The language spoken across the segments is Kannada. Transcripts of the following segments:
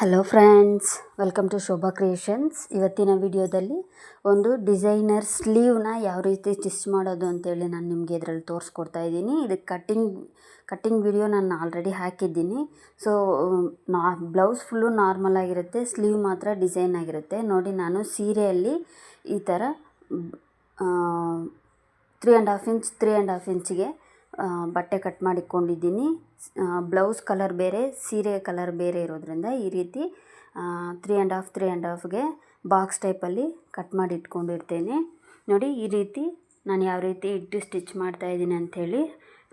Hello friends welcome to Shobha creations ಇವತ್ತಿನ ವಿಡಿಯೋದಲ್ಲಿ ಒಂದು ಡಿಸೈನರ್ ಸ್ಲೀವ್ನ ಯಾವ ರೀತಿ ಸ್ಟಿಚ್ ಮಾಡೋದು ಅಂತೇಳಿ ನಾನು ನಿಮಗೆ ಇದರಲ್ಲಿ ತೋರಿಸ್ಕೊಡ್ತಾ ಇದ್ದೀನಿ. ಇದಕ್ಕೆ ಕಟ್ಟಿಂಗ್ ಕಟ್ಟಿಂಗ್ ವಿಡಿಯೋ ನಾನು ಆಲ್ರೆಡಿ ಹಾಕಿದ್ದೀನಿ. ಸೊ ನಾ ಬ್ಲೌಸ್ ಫುಲ್ಲು ನಾರ್ಮಲ್ ಆಗಿರುತ್ತೆ ಸ್ಲೀವ್ ಮಾತ್ರ ಡಿಸೈನ್ ಆಗಿರುತ್ತೆ. ನೋಡಿ ನಾನು ಸೀರೆಯಲ್ಲಿ ಈ ಥರ three and half inch three and half ಇಂಚಿಗೆ ಬಟ್ಟೆ ಕಟ್ ಮಾಡಿಕೊಂಡಿದ್ದೀನಿ. ಬ್ಲೌಸ್ ಕಲರ್ ಬೇರೆ, ಸೀರೆ ಕಲರ್ ಬೇರೆ ಇರೋದ್ರಿಂದ ಈ ರೀತಿ three and half three and ಹಾಫ್ಗೆ box ಟೈಪಲ್ಲಿ ಕಟ್ ಮಾಡಿ ಇಟ್ಕೊಂಡಿರ್ತೇನೆ. ನೋಡಿ ಈ ರೀತಿ ನಾನು ಯಾವ ರೀತಿ ಇಟ್ಟು ಸ್ಟಿಚ್ ಮಾಡ್ತಾಯಿದ್ದೀನಿ ಅಂಥೇಳಿ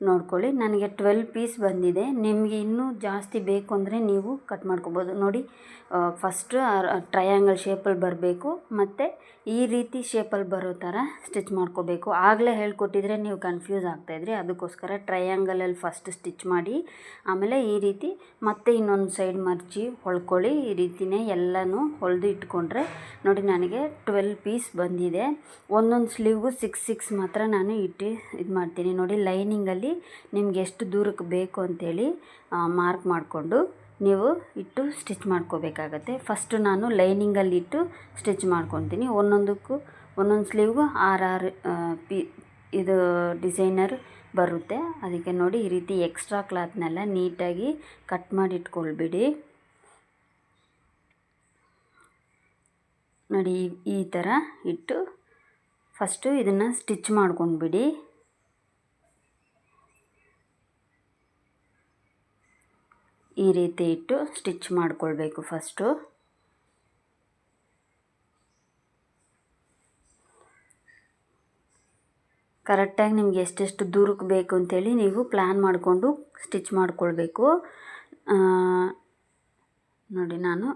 ನೋಡ್ಕೊಳ್ಳಿ. ನನಗೆ ಟ್ವೆಲ್ ಪೀಸ್ ಬಂದಿದೆ. ನಿಮಗೆ ಇನ್ನೂ ಜಾಸ್ತಿ ಬೇಕು ಅಂದರೆ ನೀವು ಕಟ್ ಮಾಡ್ಕೊಬೋದು. ನೋಡಿ ಫಸ್ಟ್ ಟ್ರಯಾಂಗಲ್ ಶೇಪಲ್ಲಿ ಬರಬೇಕು. ಮತ್ತು ಈ ರೀತಿ ಶೇಪಲ್ಲಿ ಬರೋ ಥರ ಸ್ಟಿಚ್ ಮಾಡ್ಕೋಬೇಕು. ಆಗಲೇ ಹೇಳ್ಕೊಟ್ಟಿದ್ರೆ ನೀವು ಕನ್ಫ್ಯೂಸ್ ಆಗ್ತಾಯಿದ್ರಿ ಅದಕ್ಕೋಸ್ಕರ ಟ್ರಯಾಂಗಲಲ್ಲಿ ಫಸ್ಟ್ ಸ್ಟಿಚ್ ಮಾಡಿ, ಆಮೇಲೆ ಈ ರೀತಿ ಮತ್ತೆ ಇನ್ನೊಂದು ಸೈಡ್ ಮರ್ಚಿ ಹೊಳ್ಕೊಳ್ಳಿ. ಈ ರೀತಿನೇ ಎಲ್ಲನೂ ಹೊಲಿದು ಇಟ್ಕೊಂಡ್ರೆ, ನೋಡಿ ನನಗೆ ಟ್ವೆಲ್ ಪೀಸ್ ಬಂದಿದೆ. ಒಂದೊಂದು ಸ್ಲೀವ್ಗೂ ಸಿಕ್ಸ್ ಸಿಕ್ಸ್ ಮಾತ್ರ ನಾನು ಇಟ್ಟು ಇದು ಮಾಡ್ತೀನಿ ನೋಡಿ ಲೈನಿಂಗಲ್ಲಿ ನಿಮ್ಗೆ ಎಷ್ಟು ದೂರಕ್ಕೆ ಬೇಕು ಅಂತೇಳಿ ಮಾರ್ಕ್ ಮಾಡಿಕೊಂಡು ನೀವು ಇಟ್ಟು ಸ್ಟಿಚ್ ಮಾಡ್ಕೋಬೇಕಾಗತ್ತೆ. ಫಸ್ಟು ನಾನು ಲೈನಿಂಗಲ್ಲಿ ಇಟ್ಟು ಸ್ಟಿಚ್ ಮಾಡ್ಕೊತೀನಿ. ಒಂದೊಂದಕ್ಕೂ, ಒಂದೊಂದು ಸ್ಲೀವ್ಗೂ ಆರಾರು ಆರು ಪಿ, ಇದು ಡಿಸೈನರ್ ಬರುತ್ತೆ. ಅದಕ್ಕೆ ನೋಡಿ ಈ ರೀತಿ ಎಕ್ಸ್ಟ್ರಾ ಕ್ಲಾತ್ನೆಲ್ಲ ನೀಟಾಗಿ ಕಟ್ ಮಾಡಿ ಇಟ್ಕೊಳ್ಬಿಡಿ. ನೋಡಿ ಈ ಥರ ಇಟ್ಟು ಫಸ್ಟು ಇದನ್ನು ಸ್ಟಿಚ್ ಮಾಡ್ಕೊಂಡ್ಬಿಡಿ. ಈ ರೀತಿ ಇಟ್ಟು ಸ್ಟಿಚ್ ಮಾಡಿಕೊಳ್ಬೇಕು ಫಸ್ಟು ಕರೆಕ್ಟಾಗಿ ನಿಮ್ಗೆ ಎಷ್ಟೆಷ್ಟು ದೂರಕ್ಕೆ ಬೇಕು ಅಂತೇಳಿ ನೀವು ಪ್ಲ್ಯಾನ್ ಮಾಡಿಕೊಂಡು ಸ್ಟಿಚ್ ಮಾಡಿಕೊಳ್ಬೇಕು. ನೋಡಿ ನಾನು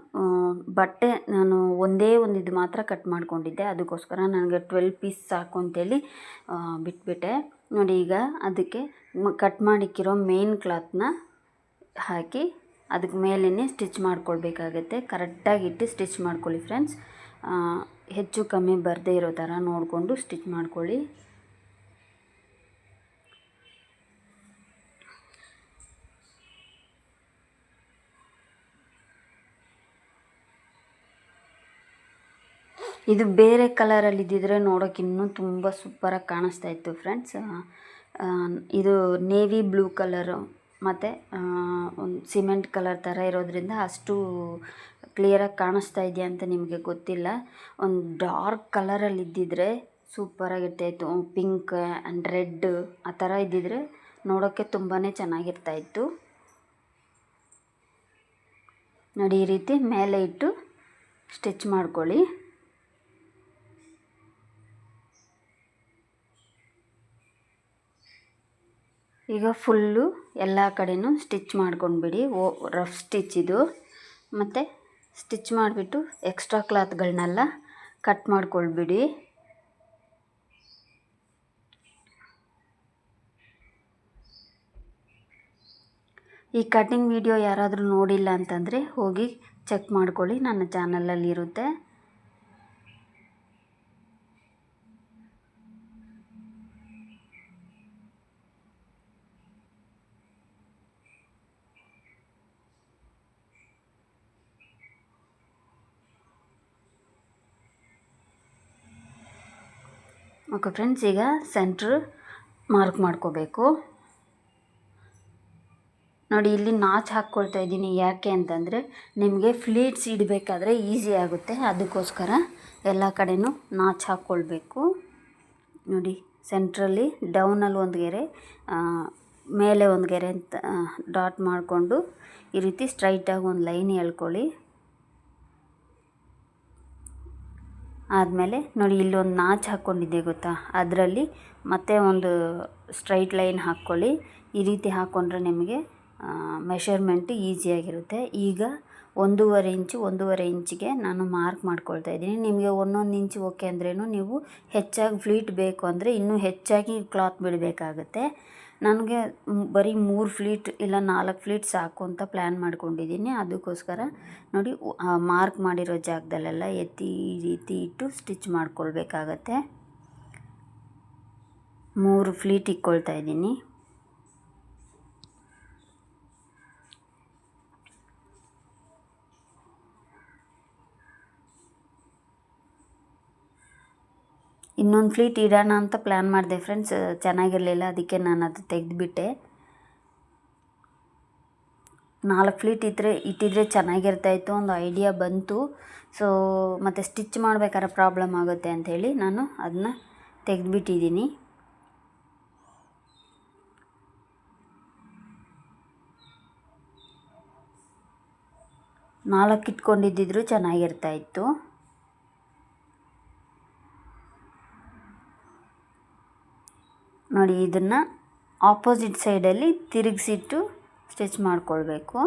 ಬಟ್ಟೆ ನಾನು ಒಂದೇ ಒಂದು ಇದು ಮಾತ್ರ ಕಟ್ ಮಾಡ್ಕೊಂಡಿದ್ದೆ. ಅದಕ್ಕೋಸ್ಕರ ನನಗೆ ಟ್ವೆಲ್ ಪೀಸ್ ಸಾಕು ಅಂತೇಳಿ ಬಿಟ್ಬಿಟ್ಟೆ. ನೋಡಿ ಈಗ ಅದಕ್ಕೆ ಕಟ್ ಮಾಡಿಕ್ಕಿರೋ ಮೇನ್ ಕ್ಲಾತ್ನ ಹಾಕಿ ಅದಕ್ಕೆ ಮೇಲೇ ಸ್ಟಿಚ್ ಮಾಡ್ಕೊಳ್ಬೇಕಾಗತ್ತೆ. ಕರೆಕ್ಟಾಗಿ ಇಟ್ಟು ಸ್ಟಿಚ್ ಮಾಡ್ಕೊಳ್ಳಿ ಫ್ರೆಂಡ್ಸ್. ಹೆಚ್ಚು ಕಮ್ಮಿ ಬರದೇ ಇರೋ ಥರ ನೋಡಿಕೊಂಡು ಸ್ಟಿಚ್ ಮಾಡ್ಕೊಳ್ಳಿ. ಇದು ಬೇರೆ ಕಲರಲ್ಲಿ ಇದ್ದಿದ್ರೆ ನೋಡೋಕೆ ಇನ್ನೂ ತುಂಬ ಸೂಪರಾಗಿ ಕಾಣಿಸ್ತಾ ಇತ್ತು ಫ್ರೆಂಡ್ಸ್. ಇದು ನೇವಿ ಬ್ಲೂ ಕಲರು. ಮತ್ತು ಒಂದು ಸಿಮೆಂಟ್ ಕಲರ್ ಥರ ಇರೋದರಿಂದ ಅಷ್ಟು ಕ್ಲಿಯರಾಗಿ ಕಾಣಿಸ್ತಾ ಇದೆಯಾ ಅಂತ ನಿಮಗೆ ಗೊತ್ತಿಲ್ಲ. ಒಂದು ಡಾರ್ಕ್ ಕಲರಲ್ಲಿ ಇದ್ದಿದ್ರೆ ಸೂಪರಾಗಿರ್ತಾಯಿತ್ತು ಪಿಂಕ್ ಆ್ಯಂಡ್ ರೆಡ್ ಆ ಥರ ಇದ್ದಿದ್ರೆ ನೋಡೋಕ್ಕೆ ತುಂಬಾ ಚೆನ್ನಾಗಿರ್ತಾಯಿತ್ತು. ನೋಡಿ ಈ ರೀತಿ ಮೇಲೆ ಇಟ್ಟು ಸ್ಟಿಚ್ ಮಾಡ್ಕೊಳ್ಳಿ. ಈಗ ಫುಲ್ಲು ಎಲ್ಲ ಕಡೆಯೂ ಸ್ಟಿಚ್ ಮಾಡ್ಕೊಂಡ್ಬಿಡಿ. ಓ, ರಫ್ ಸ್ಟಿಚ್ ಇದು. ಮತ್ತು ಸ್ಟಿಚ್ ಮಾಡಿಬಿಟ್ಟು ಎಕ್ಸ್ಟ್ರಾ ಕ್ಲಾತ್ಗಳನ್ನೆಲ್ಲ ಕಟ್ ಮಾಡ್ಕೊಳ್ಬಿಡಿ. ಈ ಕಟಿಂಗ್ ವಿಡಿಯೋ ಯಾರಾದರೂ ನೋಡಿಲ್ಲ ಅಂತಂದರೆ ಹೋಗಿ ಚೆಕ್ ಮಾಡ್ಕೊಳ್ಳಿ. ನನ್ನ ಚಾನಲಲ್ಲಿ ಇರುತ್ತೆ ಓಕೆ ಫ್ರೆಂಡ್ಸ್, ಈಗ ಸೆಂಟ್ರ್ ಮಾರ್ಕ್ ಮಾಡ್ಕೋಬೇಕು. ನೋಡಿ, ಇಲ್ಲಿ ನಾಚ್ ಹಾಕ್ಕೊಳ್ತಾ ಇದ್ದೀನಿ. ಯಾಕೆ ಅಂತಂದರೆ, ನಿಮಗೆ ಫ್ಲೀಟ್ಸ್ ಇಡಬೇಕಾದ್ರೆ ಈಸಿ ಆಗುತ್ತೆ. ಅದಕ್ಕೋಸ್ಕರ ಎಲ್ಲ ಕಡೆಯೂ ನಾಚ್ ಹಾಕ್ಕೊಳ್ಬೇಕು. ನೋಡಿ ಸೆಂಟ್ರಲ್ಲಿ ಡೌನಲ್ಲಿ ಒಂದು ಗೆರೆ ಮೇಲೆ ಒಂದು ಗೆರೆ ಅಂತ ಡಾಟ್ ಮಾಡಿಕೊಂಡು ಈ ರೀತಿ ಸ್ಟ್ರೈಟಾಗಿ ಒಂದು ಲೈನ್ ಎಳ್ಕೊಳ್ಳಿ ಆದಮೇಲೆ ನೋಡಿ, ಇಲ್ಲೊಂದು ನಾಚ್ ಹಾಕ್ಕೊಂಡಿದ್ದೆ ಗೊತ್ತಾ? ಅದರಲ್ಲಿ ಮತ್ತೆ ಒಂದು ಸ್ಟ್ರೈಟ್ ಲೈನ್ ಹಾಕ್ಕೊಳ್ಳಿ. ಈ ರೀತಿ ಹಾಕ್ಕೊಂಡ್ರೆ ನಿಮಗೆ ಮೆಷರ್ಮೆಂಟ್ ಈಸಿಯಾಗಿರುತ್ತೆ ಈಗ ಒಂದೂವರೆ ಇಂಚು, ಒಂದೂವರೆ ಇಂಚಿಗೆ ನಾನು ಮಾರ್ಕ್ ಮಾಡ್ಕೊಳ್ತಾ ಇದ್ದೀನಿ. ನಿಮಗೆ ಒಂದೊಂದು ಇಂಚು ಓಕೆ ಅಂದ್ರೇನು ನೀವು ಹೆಚ್ಚಾಗಿ ಫ್ಲೀಟ್ ಬೇಕು ಅಂದರೆ ಇನ್ನೂ ಹೆಚ್ಚಾಗಿ ಕ್ಲಾತ್ ಬಿಡಬೇಕಾಗತ್ತೆ. ನನಗೆ ಬರೀ ಮೂರು ಫ್ಲೀಟ್ ಇಲ್ಲ ನಾಲ್ಕು ಫ್ಲೀಟ್ ಸಾಕು ಅಂತ ಪ್ಲ್ಯಾನ್ ಮಾಡ್ಕೊಂಡಿದ್ದೀನಿ. ಅದಕ್ಕೋಸ್ಕರ ನೋಡಿ ಮಾರ್ಕ್ ಮಾಡಿರೋ ಜಾಗದಲ್ಲೆಲ್ಲ ಎತ್ತಿ ಈ ರೀತಿ ಇಟ್ಟು ಸ್ಟಿಚ್ ಮಾಡ್ಕೊಳ್ಬೇಕಾಗತ್ತೆ. ಮೂರು ಫ್ಲೀಟ್ ಇಕ್ಕೊಳ್ತಾ ಇದ್ದೀನಿ. ಇನ್ನೊಂದು ಫ್ಲೀಟ್ ಇಡೋಣ ಅಂತ ಪ್ಲ್ಯಾನ್ ಮಾಡಿದೆ ಫ್ರೆಂಡ್ಸ್, ಚೆನ್ನಾಗಿರಲಿಲ್ಲ, ಅದಕ್ಕೆ ನಾನು ಅದು ತೆಗೆದುಬಿಟ್ಟೆ. ನಾಲ್ಕು ಫ್ಲೀಟ್ ಇದ್ದರೆ ಇಟ್ಟಿದ್ರೆ ಚೆನ್ನಾಗಿರ್ತಾಯಿತ್ತು ಒಂದು ಐಡಿಯಾ ಬಂತು. ಸೊ ಮತ್ತು ಸ್ಟಿಚ್ ಮಾಡ್ಬೇಕಾದ್ರೆ ಪ್ರಾಬ್ಲಮ್ ಆಗುತ್ತೆ ಅಂಥೇಳಿ ನಾನು ಅದನ್ನ ತೆಗೆದುಬಿಟ್ಟಿದ್ದೀನಿ. ನಾಲ್ಕು ಇಟ್ಕೊಂಡಿದ್ದಿದ್ರು ಚೆನ್ನಾಗಿರ್ತಾಯಿತ್ತು. ನೋಡಿ, ಇದನ್ನು ಆಪೋಸಿಟ್ ಸೈಡಲ್ಲಿ ತಿರುಗಿಸಿಟ್ಟು ಸ್ಟಿಚ್ ಮಾಡಿಕೊಳ್ಬೇಕು.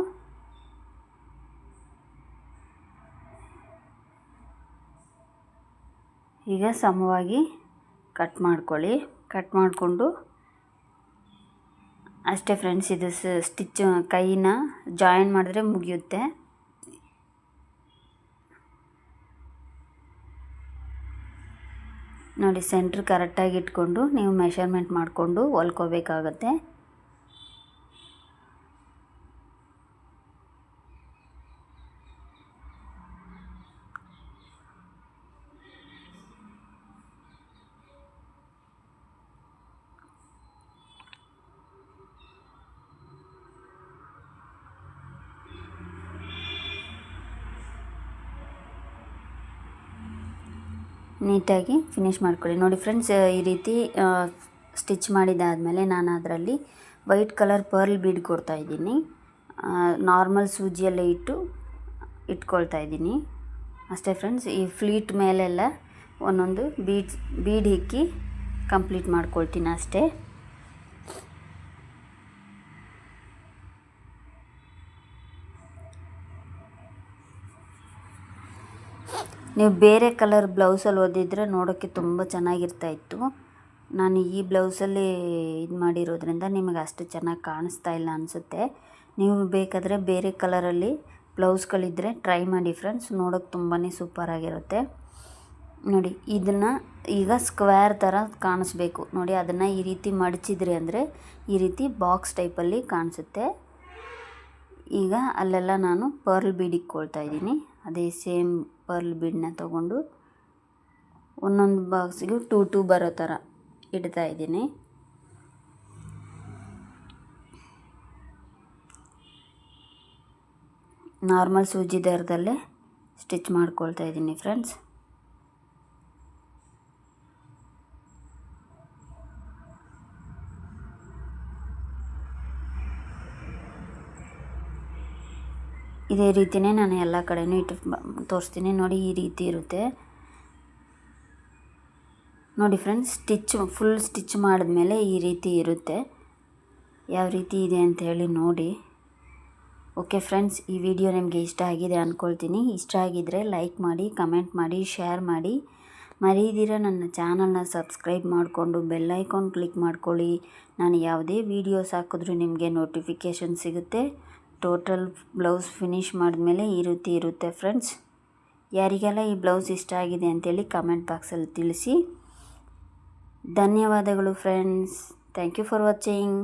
ಈಗ ಸಮವಾಗಿ ಕಟ್ ಮಾಡ್ಕೊಳ್ಳಿ. ಕಟ್ ಮಾಡಿಕೊಂಡು ಅಷ್ಟೇ ಫ್ರೆಂಡ್ಸ್ ಇದು ಸ್ಟಿಚ್ ಕೈನ ಜಾಯಿನ್ ಮಾಡಿದ್ರೆ ಮುಗಿಯುತ್ತೆ. ನೋಡಿ ಸೆಂಟ್ರ್ ಕರೆಕ್ಟಾಗಿ ಇಟ್ಕೊಂಡು ನೀವು ಮೆಷರ್ಮೆಂಟ್ ಮಾಡಿಕೊಂಡು ಹೊಲ್ಕೋಬೇಕಾಗತ್ತೆ. ನೀಟಾಗಿ ಫಿನಿಶ್ ಮಾಡ್ಕೊಳ್ಳಿ. ನೋಡಿ ಫ್ರೆಂಡ್ಸ್ ಈ ರೀತಿ ಸ್ಟಿಚ್ ಮಾಡಿದ್ದಾದಮೇಲೆ ನಾನು ಅದರಲ್ಲಿ ವೈಟ್ ಕಲರ್ ಪರ್ಲ್ ಬೀಡ್ ಕೊಡ್ತಾ ಇದ್ದೀನಿ. ನಾರ್ಮಲ್ ಸೂಜಿಯಲ್ಲೇ ಇಟ್ಟು ಇಟ್ಕೊಳ್ತಾ ಇದ್ದೀನಿ. ಅಷ್ಟೇ ಫ್ರೆಂಡ್ಸ್ ಈ ಫ್ಲೀಟ್ ಮೇಲೆಲ್ಲ ಒಂದೊಂದು ಬೀಡ್ಸ್ ಬೀಡ್ ಇಕ್ಕಿ ಕಂಪ್ಲೀಟ್ ಮಾಡ್ಕೊಳ್ತೀನಿ ಅಷ್ಟೇ. ನೀವು ಬೇರೆ ಕಲರ್ ಬ್ಲೌಸಲ್ಲಿ ಓದಿದ್ರೆ ನೋಡೋಕ್ಕೆ ತುಂಬ ಚೆನ್ನಾಗಿರ್ತಾ ಇತ್ತು. ನಾನು ಈ ಬ್ಲೌಸಲ್ಲಿ ಇದು ಮಾಡಿರೋದ್ರಿಂದ ನಿಮಗೆ ಅಷ್ಟು ಚೆನ್ನಾಗಿ ಕಾಣಿಸ್ತಾ ಇಲ್ಲ ಅನಿಸುತ್ತೆ. ನೀವು ಬೇಕಾದರೆ ಬೇರೆ ಕಲರಲ್ಲಿ ಬ್ಲೌಸ್ಗಳಿದ್ದರೆ ಟ್ರೈ ಮಾಡಿ ಫ್ರೆಂಡ್ಸ್ ನೋಡೋಕ್ಕೆ ತುಂಬಾ ಸೂಪರಾಗಿರುತ್ತೆ ನೋಡಿ, ಇದನ್ನು ಈಗ ಸ್ಕ್ವೇರ್ ಥರ ಕಾಣಿಸ್ಬೇಕು. ನೋಡಿ, ಅದನ್ನು ಈ ರೀತಿ ಮಡಚಿದ್ರಿ ಅಂದರೆ ಈ ರೀತಿ ಬಾಕ್ಸ್ ಟೈಪಲ್ಲಿ ಕಾಣಿಸುತ್ತೆ. ಈಗ ಅಲ್ಲೆಲ್ಲ ನಾನು ಪರ್ಲ್ ಬೀಡ್ ಇಕ್ಕೊಳ್ತಾ ಇದ್ದೀನಿ. ಅದೇ ಸೇಮ್ ಪರ್ಲ್ ಬೀಡನ್ನ ತೊಗೊಂಡು ಒಂದೊಂದು ಬಾಕ್ಸಿಗೂ ಟೂ ಟೂ ಬರೋ ಥರ ಇಡ್ತಾ ಇದ್ದೀನಿ. ನಾರ್ಮಲ್ ಸೂಜಿ ದರದಲ್ಲೇ ಸ್ಟಿಚ್ ಮಾಡ್ಕೊಳ್ತಾ ಇದ್ದೀನಿ ಫ್ರೆಂಡ್ಸ್. ಇದೇ ರೀತಿಯೇ ನಾನು ಎಲ್ಲ ಕಡೆಯೂ ಇಟ್ಟು ತೋರಿಸ್ತೀನಿ. ನೋಡಿ, ಈ ರೀತಿ ಇರುತ್ತೆ. ನೋಡಿ ಫ್ರೆಂಡ್ಸ್ ಸ್ಟಿಚ್ ಫುಲ್ ಸ್ಟಿಚ್ ಮಾಡಿದ್ಮೇಲೆ ಈ ರೀತಿ ಇರುತ್ತೆ. ಯಾವ ರೀತಿ ಇದೆ ಅಂತ ಹೇಳಿ ನೋಡಿ. ಓಕೆ ಫ್ರೆಂಡ್ಸ್ ಈ ವಿಡಿಯೋ ನಿಮಗೆ ಇಷ್ಟ ಆಗಿದೆ ಅಂದ್ಕೊಳ್ತೀನಿ ಇಷ್ಟ ಆಗಿದ್ದರೆ ಲೈಕ್ ಮಾಡಿ ಕಮೆಂಟ್ ಮಾಡಿ ಶೇರ್ ಮಾಡಿ. ಮರೀದಿರ ನನ್ನ ಚಾನಲ್ನ ಸಬ್ಸ್ಕ್ರೈಬ್ ಮಾಡಿಕೊಂಡು ಬೆಲ್ಲೈಕಾನ್ ಕ್ಲಿಕ್ ಮಾಡ್ಕೊಳ್ಳಿ. ನಾನು ಯಾವುದೇ ವೀಡಿಯೋಸ್ ಹಾಕಿದ್ರೂ ನಿಮಗೆ ನೋಟಿಫಿಕೇಷನ್ ಸಿಗುತ್ತೆ. ಟೋಟಲ್ ಬ್ಲೌಸ್ ಫಿನಿಷ್ ಮಾಡಿದ್ಮೇಲೆ ಈ ರೀತಿ ಇರುತ್ತೆ ಫ್ರೆಂಡ್ಸ್. ಯಾರಿಗೆಲ್ಲ ಈ ಬ್ಲೌಸ್ ಇಷ್ಟ ಆಗಿದೆ ಅಂತೇಳಿ ಕಮೆಂಟ್ ಬಾಕ್ಸಲ್ಲಿ ತಿಳಿಸಿ. ಧನ್ಯವಾದಗಳು friends. Thank you for watching.